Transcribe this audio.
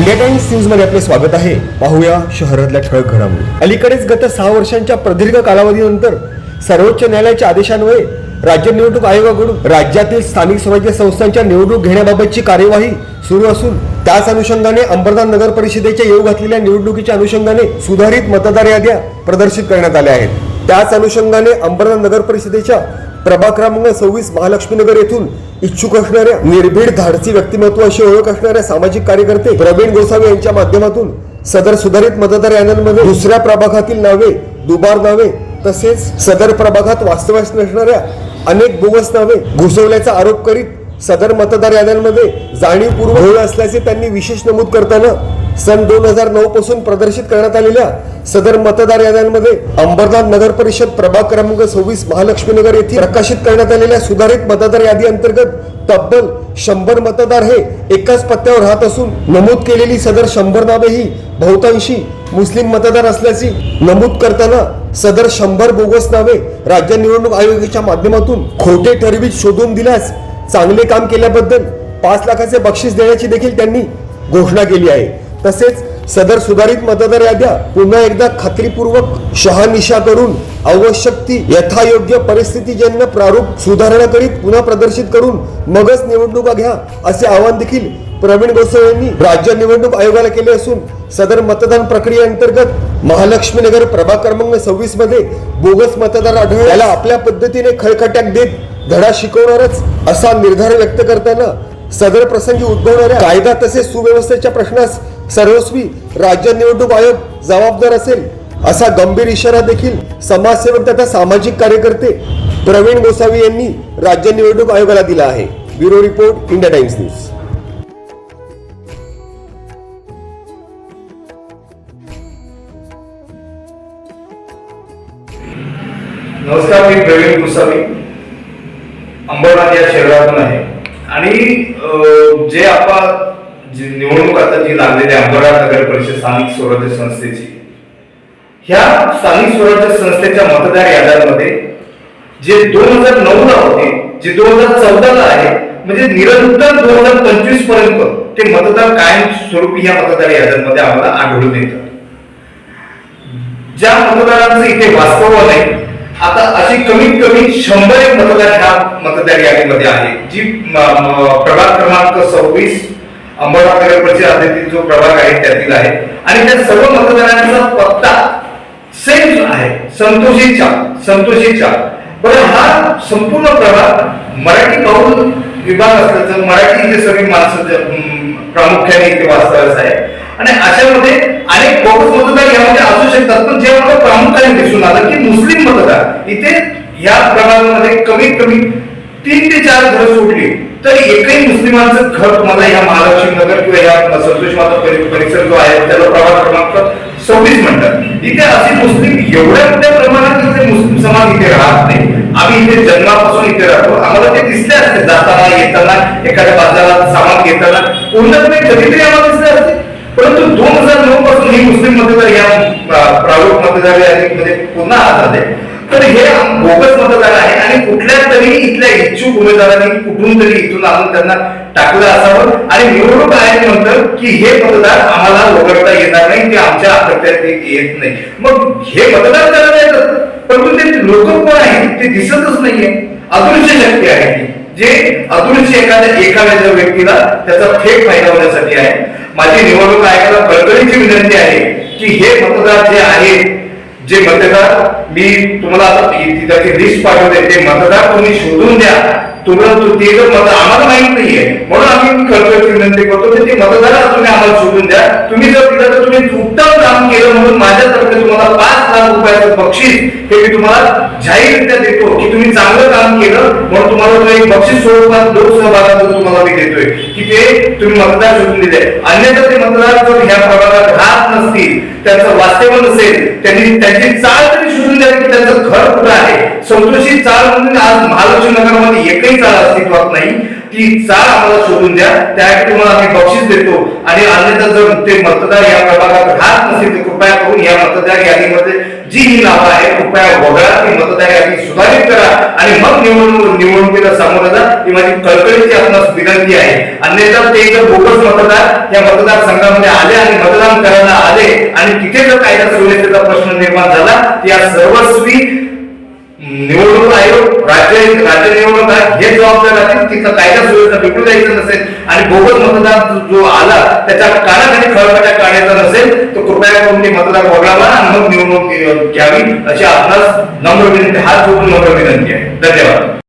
India times न्यूजमध्ये आपले स्वागत आहे. पाहूया शहरातल्या ठळक घडामोडी. अलीकडेच गत सहा वर्षांच्या प्रदीर्घ कालावधीनंतर सर्वोच्च न्यायालयाच्या आदेशान्वये राज्य निवडणूक आयोगाकडून राज्यातील स्थानिक स्वराज्य संस्थांच्या निवडणूक घेण्याबाबतची कार्यवाही सुरू असून त्याच अनुषंगाने अंबरनाथ नगर परिषदेच्या येऊ घातलेल्या निवडणुकीच्या अनुषंगाने सुधारित मतदार याद्या प्रदर्शित करण्यात आल्या आहेत. त्याच अनुषंगाने अंबरनाथ नगर परिषदेच्या प्रभाग क्रमांक सव्वीस महालक्ष्मीनगर येथून इच्छुक असणाऱ्या निर्भीड धाडसी व्यक्तिमत्व अशी ओळख असणाऱ्या सामाजिक कार्यकर्ते प्रवीण गोसावी यांच्या माध्यमातून सदर सुधारित मतदार याद्यांमध्ये दुसऱ्या प्रभागातील नावे दुबार नावे तसेच सदर प्रभागात वास्तव्यास नसणाऱ्या अनेक बोगस नावे घुसवल्याचा आरोप करीत सदर मतदार याद्यांमध्ये जाणीवपूर्वक घोळ असल्याचे त्यांनी विशेष नमूद करताना सन दोन हजार नऊ पासून प्रदर्शित करण्यात आलेल्या सदर मतदार याद्यांमध्ये अंबरनाथ नगर परिषद प्रभाग क्रमांक सव्वीस महालक्ष्मी नगर येथे प्रकाशित करण्यात आलेल्या सुधारित मतदार यादी अंतर्गत तब्बल शंभर मतदार हे एकाच पत्त्यावर राहत असून नमूद केलेली सदर शंभर नावे ही बहुतांशी मुस्लिम मतदार असल्याची नमूद करताना सदर शंभर बोगस नावे राज्य निवडणूक आयोगाच्या माध्यमातून खोटे ठरवीत शोधून दिल्यास चांगले काम केल्याबद्दल पाच लाखाचे बक्षीस देण्याची देखील त्यांनी घोषणा केली आहे. तसेच सदर सुधारित मतदार याद्या पुन्हा एकदा खात्रीपूर्वक शहानिशा करून आवश्यक ती यथायोग्य परिस्थितीजन्य प्रारूप सुधारणा करीत पुन्हा प्रदर्शित करून मगच निवडणुका घ्या असे आवाहन देखील प्रवीण गोसावी यांनी राज्य निवडणूक आयोगाला केले असून सदर मतदान प्रक्रियेअंतर्गत महालक्ष्मी नगर प्रभाग क्रमांक सव्वीसमध्ये बोगस मतदार आढळले. त्याला आपल्या पद्धतीने खळखट्याक देत धडा शिकवणारच असा निर्धार व्यक्त करताना सदर प्रसंगी उद्भवणाऱ्या कायदा तसेच सुव्यवस्थेच्या प्रश्नास सर्वस्वी राज्य निवडणूक आयोग जबाबदार असेल असा गंभीर इशारा देखील समाजसेवक तथा सामाजिक कार्यकर्ते प्रवीण गोसावी यांनी राज्य निवडणूक आयोगाला दिला आहे. Bureau report India Times news. नमस्कार मी प्रवीण गोसावी. अंबरनाथ या शहरातून आहे. आणि जे आपण जी निवडणूक आता जी लागलेली आहे नगर परिषद स्थानिक स्वराज्य संस्थेची ह्या स्थानिक स्वराज्य संस्थेच्या मतदार याद्यांमध्ये जे दोन हजार नऊ ला होते जे दोन हजार चौदा ला आहे म्हणजे निरंतर दोन हजार पंचवीसपर्यंत ते मतदार कायम स्वरूपी या मतदार याद्यांमध्ये आम्हाला आढळून येतात ज्या मतदारांचं इथे वास्तव नाही आता अशी कमीत कमी शंभर एक मतदार ह्या मतदार यादीमध्ये आहे जी प्रभाग क्रमांक सव्वीस अंबरनाथ नगर परिषद जो प्रभाग आहे त्यातील आहे. आणि त्या सर्व मतदारांचा पत्ता सेम आहे. संतोषीचा संतोषीचा बरं हा संपूर्ण प्रभाग मराठी बहुल विभाग असल्याचं मराठी इथे सगळी माणसं प्रामुख्याने इथे वास्तव्यास आहे. आणि अशामध्ये अनेक बोगस मतदार यामध्ये असू शकतात पण जे मला प्रामुख्याने दिसून आलं की मुस्लिम मतदार इथे या प्रभागामध्ये कमीत कमी तीन ते चार घरं सोडली तरी एकही मुस्लिमांचं घर तुम्हाला या महालक्ष्मी नगर किंवा या संतोष माता परिसर जो आहे त्याला प्रभाग क्रमांक सव्वीस म्हणतात. इथे असे मुस्लिम एवढ्या मोठ्या प्रमाणात इथे मुस्लिम समाज इथे राहत नाही. आम्ही इथे जन्मापासून इथे राहतो. आम्हाला ते दिसले असते जाताना येताना एखाद्या बाजारात सामान घेताना. पूर्णपणे कधीतरी आम्हाला दिसले असते. परंतु दोन हजार नऊ पासून ही मुस्लिम मतदार या अं, प्रारूप मतदार यादीमध्ये पुन्हा आत आले तर हे बोगस मतदार आहे आणि कुठल्या तरी इथल्या इच्छुक उमेदवारांनी कुठून तरी इथून आणून त्यांना टाकलं असावं. आणि निवडणूक आयोग म्हणतं की हे मतदार आम्हाला वगळता येणार नाही ते आमच्या अखत्यात येत नाही. मग हे मतदार त्याला येतात परंतु ते लोक कोण आहेत ते दिसतच नाहीये. अदृश्य शक्ती आहे. ती जे अदृश्य एखाद्या एखाद्या व्यक्तीला त्याचा थेट फायदा होण्यासाठी आहे. माझी निवडणूक आयोगाला कळकळीची विनंती आहे की हे मतदार जे आहेत जे मतदार मी तुम्हाला आता त्याची लिस्ट पाठवते ते मतदार तुम्ही शोधून द्या. तुम्हाला ते जर मत आम्हाला माहीत नाहीये. म्हणून आम्ही खर्च विनंती करतो की ते मतदार तुम्ही आम्हाला शोधून द्या. तुम्ही जर दिलं तर तुम्ही उत्तम काम केलं म्हणून माझ्यातर्फे तुम्हाला पाच लाख रुपयाचं बक्षीस हे मी तुम्हाला जाहीररित्या देतो की तुम्ही चांगलं काम केलं म्हणून तुम्हाला तो एक बक्षीस स्वरूपात लोकसहभागातून तुम्हाला मी देतोय की ते तुम्ही मतदार शोधून दिले. अन्यथा ते मतदार जर ह्या प्रभागात राहत नसतील त्यांचं वास्तव्य नसेल त्यांनी त्यांची चाल तरी शोधून द्या की त्यांचं घर कुठं आहे. संतोषी चाल म्हणून आज महालक्ष्मी नगरमध्ये एकही चाल अस्तित्वात नाही. ती चाल आम्हाला शोधून द्या त्यासाठी तुम्हाला आम्ही बक्षीस देतो. आणि अन्यथा जर ते मतदार या प्रभागात राहत नसेल तर कृपया करून या मतदार यादीमध्ये जी ही नावं आहेत कृपया वगळा ती मतदार यादी सुधारित करा. आणि मग निवडणूक निवडणुकीला सामोरं जा ही माझी कळकळीची आपणास विनंती आहे. अन्यथा ते जर बोगस मतदार या मतदारसंघामध्ये आले आणि मतदान करायला आले आणि तिथे जर कायदा सुव्यवस्थेचा प्रश्न निर्माण झाला या सर्वस्वी निवडणूक आयोग राज्य राज्य निवडणूक आयोग हे जबाबदार राहतील तिथं कायदा सुव्यवस्था बिघडू द्यायचं नसेल. आणि बोगस मतदार जो- आला त्याच्या कानाखाली खळखट्या काढायचा कृपया करून ते मतदार वगळावा आणि मग निवडणूक घ्यावी अशी आपणास नम्र विनंती हात जोडून नम्र विनंती आहे. धन्यवाद.